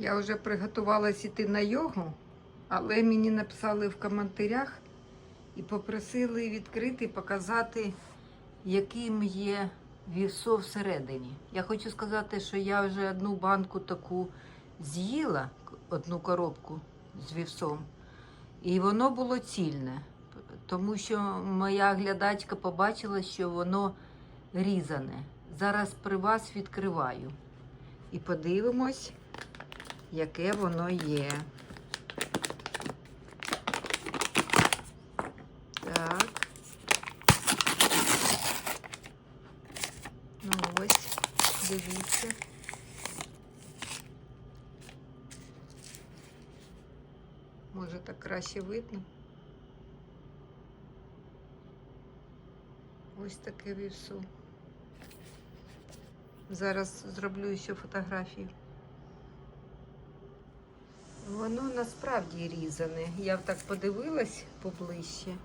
Я вже приготувалась іти на йогу, але мені написали в коментарях і попросили відкрити і показати, яким є вівсо всередині. Я хочу сказати, що я вже одну банку таку з'їла, одну коробку з вівсом, і воно було цільне, тому що моя глядачка побачила, що воно різане. Зараз при вас відкриваю і подивимось, яке воно є. Так. Ну ось, дивіться. Може так краще видно. Ось таке вівсо. Зараз зроблю ще фотографію. Воно насправді різане. Я так подивилась поближче.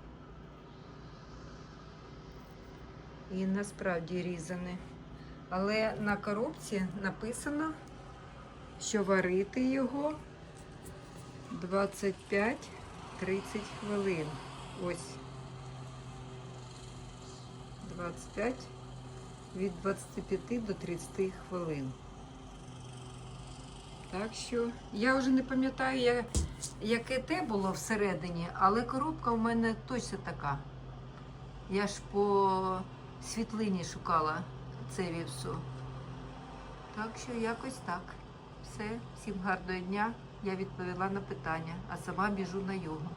І насправді різане. Але на коробці написано, що варити його 25-30 хвилин. Ось. 25 від 25 до 30 хвилин. Так що я вже не пам'ятаю, я- яке те було всередині, але коробка в мене точно така. Я ж по світлині шукала це вівсо. Так що якось так. Все, всім гарного дня. Я відповіла на питання, а сама біжу на йогу.